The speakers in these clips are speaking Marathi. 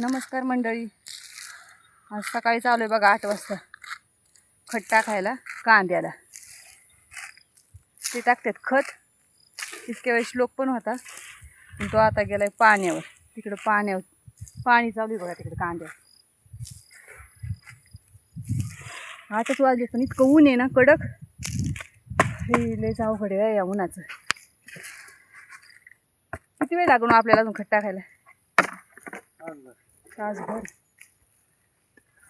नमस्कार मंडळी. आज सकाळी चालू आहे बघा आठ वाजता. खत टाकायला कांद्याला. ते टाकतात खत. इतक्या वेळेस श्लोक पण होता. पण तो आता गेलाय पाण्यावर. तिकडं पाण्यावर. पाणी चालू आहे बघा तिकडं कांद्यावर. आताच वाजले पण इतकं ऊन आहे ना कडक. हे लय जाऊ आहे या उन्हाचं. किती वेळ लागून हो आपल्याला अजून खत टाकायला? तासभर.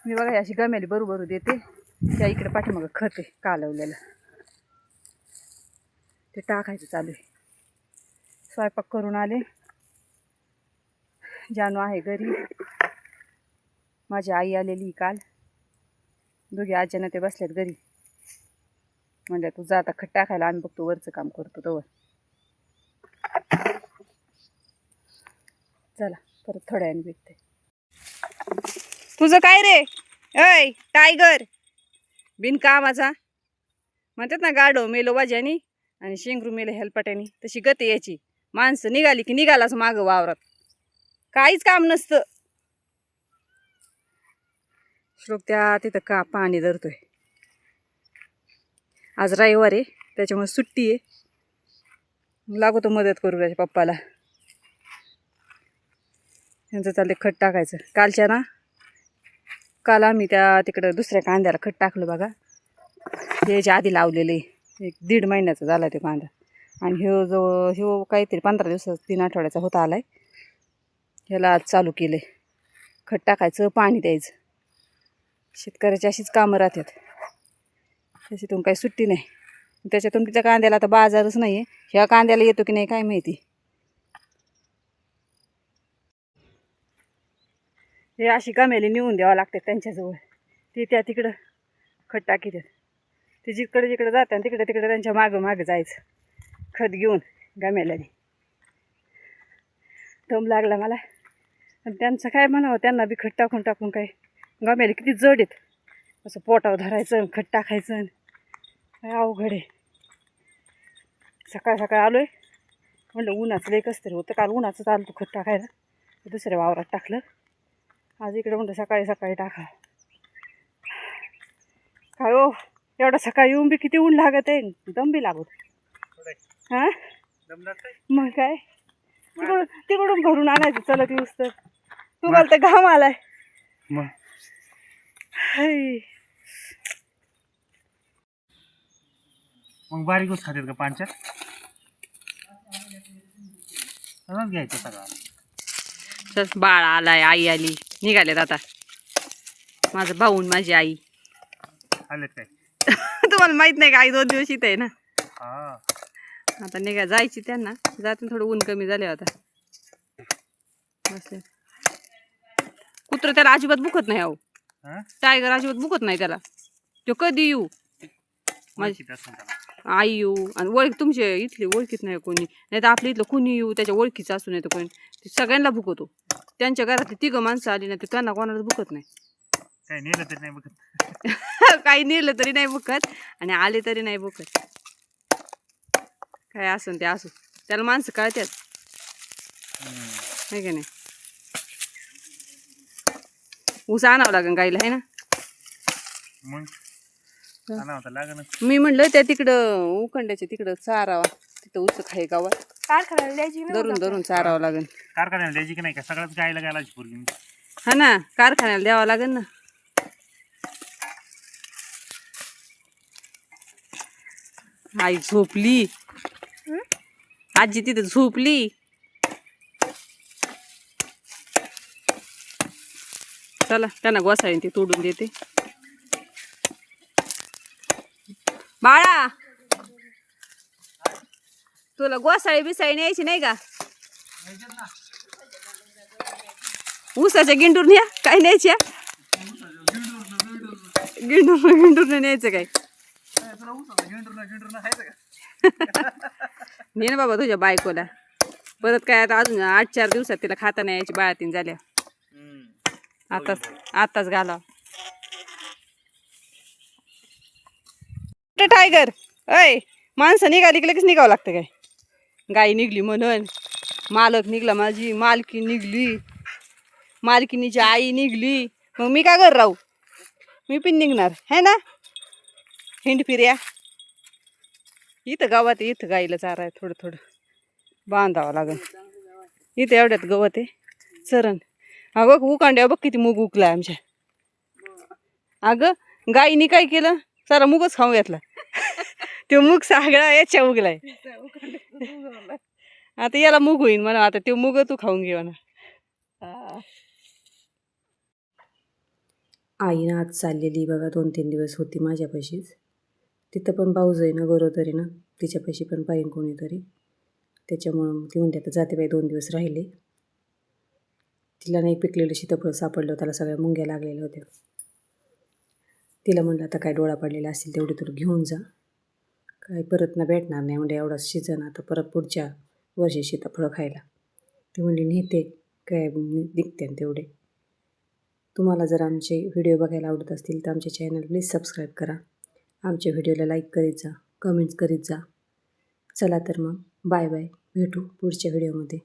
मी बघा अशी गमेली बरोबर देते. त्या इकडे पाठीमागं खत आहे कालवलेलं. ते टाकायचं चालू आहे. स्वयंपाक करून आले. जानू आहे घरी. माझी आई आलेली काल. दोघे आज्यानं ते बसल्यात घरी. म्हणजे तू जा आता खट टाकायला. आम्ही बघतो वरचं काम करतो तवर. चला. परत थोड्या वेळाने भेटते. तुझं काय रे? अय टायगर! बिनकामाचा म्हणतात ना गाडो मेलो वाज्यानी आणि शेंगरू मेलो हेलपाट्यानी तशी गती याची. माणसं निघाली की निघालाच मागं वावरात. काहीच काम नसतं. श्लोक त्या तिथं का पाणी धरतोय? आज रविवार आहे त्याच्यामुळे सुट्टी आहे. लागतो मदत करू त्याच्या पप्पाला. यांचं चाललंय खत टाकायचं. कालच्या ना काल आम्ही त्या तिकडं दुसऱ्या कांद्याला खत टाकलं बघा. हे याच्या आधी लावलेले एक दीड महिन्याचा झाला तो कांदा. आणि ह्यो जो ह्यो काहीतरी पंधरा दिवसाचा तीन आठवड्याचा होता आला आहे ह्याला आज चालू केलं आहे खत टाकायचं पाणी द्यायचं. शेतकऱ्याची अशीच कामं राहतात. त्याच्यातून काही सुट्टी नाही. त्याच्यातून तिच्या कांद्याला आता बाजारच नाही आहे ह्या कांद्याला येतो की नाही काय माहिती. हे अशी गमेली नेऊन द्यावं लागते त्यांच्याजवळ. ती त्या तिकडं खत टाकीतात. ते जिकडे जिकडे जातात तिकडे तिकडे त्यांच्या मागं मागं जायचं. खत घेऊन गमेल्याने. दम लागला मला. आणि त्यांचं काय म्हणावं त्यांना बी खत टाकून टाकून काय गमेले किती जड आहेत. असं पोटावर धरायचं खट खत टाकायचं काय अवघड आहे. सकाळ सकाळ आलो आहे म्हणलं उन्हाचं लई कसं तरी होतं. काल उन्हाचं चालतो खत टाकायला. दुसऱ्या वावरात टाकलं. आज इकडे म्हणतो सकाळी सकाळी टाका. काय हो एवढा सकाळी येऊन बी किती ऊन लागत आहे? दम बी लागत. हां? मग काय? तिकडून तिकडून भरून आणायचं चलत येऊस तर तुम्हाला तर घाम आलाय. मग? हाय. मग बारीक ऊस खातात का तसाच घ्यायचं सगळा. चल बाळ आलाय आई आली. निघालेत आता. माझं भाऊन माझी आई. काय? तुम्हाला माहीत नाही का आई दोन दिवस इथं आहे ना? आता निघा जायची त्यांना. जाते थोडं ऊन कमी झाले आता. बसले कुत्र त्याला अजिबात बुकत नाही अहो. हा? टायगर अजिबात बुकत नाही त्याला. तो कधी येऊ? माझी. आई येऊ. आणि ओळख तुमचे इथली ओळखीत नाही कोणी. नाही तर आपल्या इथलं कोणी येऊ त्याच्या ओळखीचं असू नाही तर कोणी सगळ्यांना भुकतो. त्यांच्या घरातली तिघं माणसं आली ना ते त्यांना कोणालाच भुकत नाही. काय नेलं तरी नाही बघत काही नेलं तरी नाही भुकत आणि आले तरी नाही भुकत. काय असून ते असू. त्याला माणसं कळतात हम्म. आहे का नाही? ऊस आणावं लागेल गाईला आहे ना? मग? आला होता लागणच मी म्हणलं त्या तिकडं उखंड्याच्या तिकडं चारावा. तिथं ऊस खाई गावात. कारखान्याला द्यायची ना धरून धरून चारावं लागेल. कारखान्याला द्यायची की नाही का? सगळ्यात गायला हा ना कारखान्याला द्यावं लागेल ना. आई झोपली. आजी तिथे झोपली. चला त्यांना गोसाळीन ते तोडून देते. बाळा! तुला गोसाळी बिसाळी न्यायची नाही का? ऊसाच्या गिंडूर न्या काय न्यायच्या गिंडूर गिंडूर न्यायचं काय? ने ना बाबा तुझ्या बायकोला. परत काय आता अजून आठ चार दिवसात तिला खाता नाही यायची बाळातीन झाल्या. आताच आताच घाला टायगर अय माणसं निघाली की लगेच निघावं लागतं काय? गाई निघली म्हणून. मालक निघला माझी मालकी निघली. मालकिनीची आई निघली. मग मी का घर राहू? मी पण निघणार है ना? हिंड फिर्या. इथं गावात आहे, इथं गाईला चारा आहे थोडं थोडं. बांधावं लागेल इथं एवढ्यात गवत आहे. चरण. अगं उकांड्या बघ किती मूग उकला आमच्या. अगं गाईने काय केलं? सारा मुगच खाऊ घातला. तो मूग सगळा याच्या उगलाय आता याला मूग होईन म्हणा आता ते मूग तू खाऊन घे म्हणा. आईनं आज चाललेली बघा दोन तीन दिवस होती माझ्यापाशीच. तिथं पण भाऊज आहे ना गौरव तरी ना तिच्यापाशी पण पाहिजे कोणीतरी. त्याच्यामुळं ती म्हणते आता जाते बाई दोन दिवस राहिले. तिला नाही पिकलेलं सीताफळ सापडलं त्याला सगळ्या मुंग्या लागलेल्या होत्या. तिला म्हणलं आता काय डोळा पडलेला असेल तेवढे तुला घेऊन जा. काय परत ना भेटणार नाही म्हणजे एवढा सीझन आता परत पुढच्या वर्षी सीताफळं खायला ती म्हणली नेते काय निघते ना तेवढे. तुम्हाला जर आमचे व्हिडिओ बघायला आवडत असतील तर आमचे चॅनल प्लीज सबस्क्राईब करा. आमच्या व्हिडिओला लाईक करीत जा कमेंट्स करीत जा. चला तर मग बाय बाय भेटू पुढच्या व्हिडिओमध्ये